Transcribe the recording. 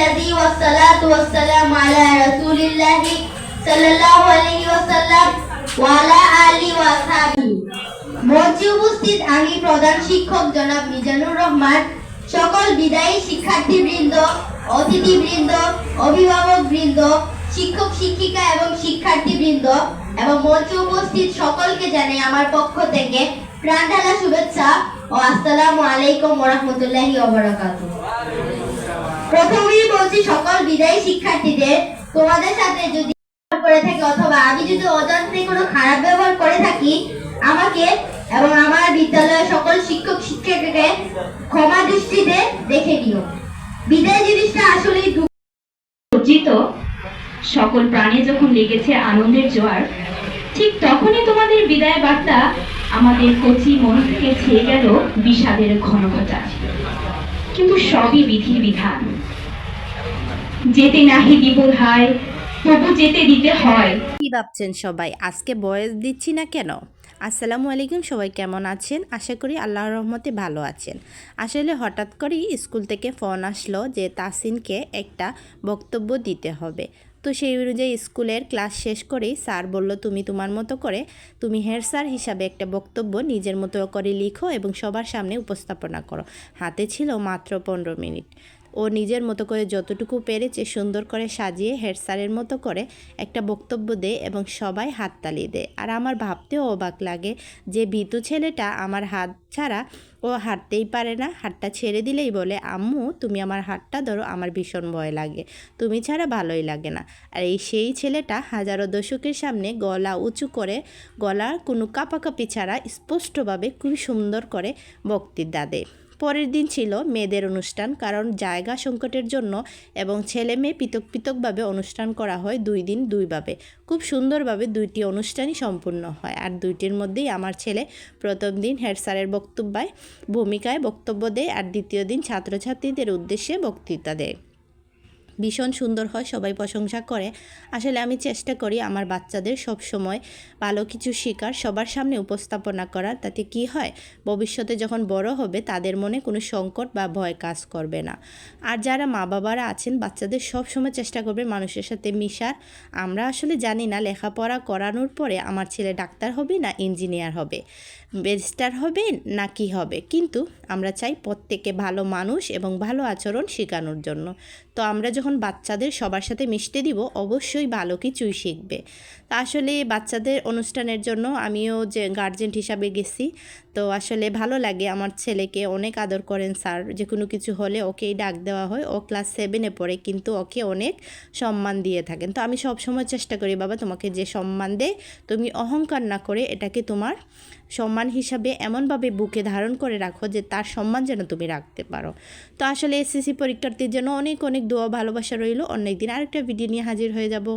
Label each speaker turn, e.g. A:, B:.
A: الذي والصلاة والسلام على رسول الله صلى الله عليه وسلم وعلى آله وأصحابه মঞ্চে উপস্থিত আমি প্রধান শিক্ষক জনাব মিজানুর রহমান সকল বিদায়ী শিক্ষার্থীবৃন্দ অতিথিবৃন্দ অভিভাবকবৃন্দ শিক্ষক শিক্ষিকা এবং শিক্ষার্থীবৃন্দ এবং মঞ্চে উপস্থিত সকলকে জানাই আমার পক্ষ থেকে প্রাণ ঢালা শুভেচ্ছা ও আসসালামু আলাইকুম ওরহমতুল্লাহি ওবরাকাতুহ প্রথমেই বলছি সকল বিদায়ী শিক্ষার্থীদের, তোমাদের সাথে যদি করে থাকি অথবা আমি যদি অজান্তে কোনো খারাপ ব্যবহার করে থাকি, আমাকে এবং আমার বিদ্যালয়ের সকল শিক্ষক শিক্ষিকাকে ক্ষমা দৃষ্টিতে দেখে নিও। বিদায় জিনিসটা আসলেই
B: অর্জিত। সকল প্রাণে যখন লেগেছে আনন্দের জোয়ার, ঠিক তখনই তোমাদের বিদায় বার্তা আমাদের কচি মন থেকে ছেয়ে গেল বিষাদের ঘনঘটা। কিন্তু সবই বিধির বিধান। যেতে নাহি দিব হায়, তবু যেতে দিতে হয়।
C: কি ভাবছেন সবাই? আজকে বয়স দিচ্ছি না কেন? আসসালামু আলাইকুম, সবাই কেমন আছেন? আশা করি আল্লাহ রহমতে ভালো আছেন। আসলে হঠাৎ করেই স্কুল থেকে ফোন আসলো যে তাসিনকে একটা বক্তব্য দিতে হবে। তো সেই অনুযায়ী স্কুলের ক্লাস শেষ করেই স্যার বলল, তুমি তোমার মতো করে, তুমি হেড স্যার হিসাবে একটা বক্তব্য নিজের মতো করে লিখো এবং সবার সামনে উপস্থাপনা করো। হাতে ছিল মাত্র পনেরো মিনিট। ও নিজের মতো করে যতটুকু পেরেছে সুন্দর করে সাজিয়ে হেড স্যারের মতো করে একটা বক্তব্য দেয় এবং সবাই হাততালি দেয়। আর আমার ভাবতেও অবাক লাগে যে ভীতু ছেলেটা আমার হাত ছাড়া ও হাঁটতেই পারে না, হাতটা ছেড়ে দিলেই বলে, আম্মু, তুমি আমার হাতটা ধরো, আমার ভীষণ ভয় লাগে। তুমি ছাড়া ভালোই লাগে না। আর এই সেই ছেলেটা হাজারো দর্শকের সামনে গলা উঁচু করে, গলার কোনো কাপাকাপি ছাড়া স্পষ্টভাবে খুব সুন্দর করে বক্তৃতা দেয়। পরের দিন ছিল মেয়েদের অনুষ্ঠান, কারণ জায়গা সংকটের জন্য এবং ছেলে মেয়ে পৃথক পৃথকভাবে অনুষ্ঠান করা হয় দুই দিন দুইভাবে। খুব সুন্দরভাবে দুইটি অনুষ্ঠানই সম্পূর্ণ হয়। আর দুইটির মধ্যেই আমার ছেলে প্রথম দিন হেড স্যারের বক্তব্যায়, ভূমিকায় বক্তব্য দেয়, আর দ্বিতীয় দিন ছাত্রছাত্রীদের উদ্দেশ্যে বক্তৃতা দেয়। ভীষণ সুন্দর হয়, সবাই প্রশংসা করে। আসলে আমি চেষ্টা করি আমার বাচ্চাদের সব সময় ভালো কিছু শেখার, সবার সামনে উপস্থাপনা করার। তাতে কি হয়, ভবিষ্যতে যখন বড় হবে তাদের মনে কোনো সংকট বা ভয় কাজ করবে না। আর যারা মা বাবারা আছেন, বাচ্চাদের সব সময় চেষ্টা করবে মানুষের সাথে মিশার। আমরা আসলে জানি না লেখাপড়া করানোর পরে আমার ছেলে ডাক্তার হবে না ইঞ্জিনিয়ার হবে, ব্যারিস্টার হবে না কি হবে। কিন্তু আমরা চাই প্রত্যেকে ভালো মানুষ এবং ভালো আচরণ শেখানোর জন্য। তো আমরা যখন বাচ্চাদের সবার সাথে মিশতে দিব, অবশ্যই ভালো কিছুই শিখবে। তা আসলে বাচ্চাদের অনুষ্ঠানের জন্য আমিও যে গার্জেন্ট হিসাবে গেছি তো আসলে ভালো লাগে আমার ছেলেকে, অনেক আদর করেন স্যার। যে কোনো কিছু হলে ওকেই ডাক দেওয়া হয়। ও ক্লাস সেভেনে পড়ে কিন্তু ওকে অনেক সম্মান দিয়ে থাকেন। তো আমি সবসময় চেষ্টা করি, বাবা, তোমাকে যে সম্মান দেয় তুমি অহংকার না করে এটাকে তোমার সম্মান হিসাবে এমনভাবে বুকে ধারণ করে রাখো যে তার সম্মান যেন তুমি রাখতে পারো। তো আসলে এসএসসি পরীক্ষার্থীর জন্য অনেক অনেক দোয়া ভালোবাসা রইল। অনেক দিন আরেকটা ভিডিও নিয়ে হাজির হয়ে যাব।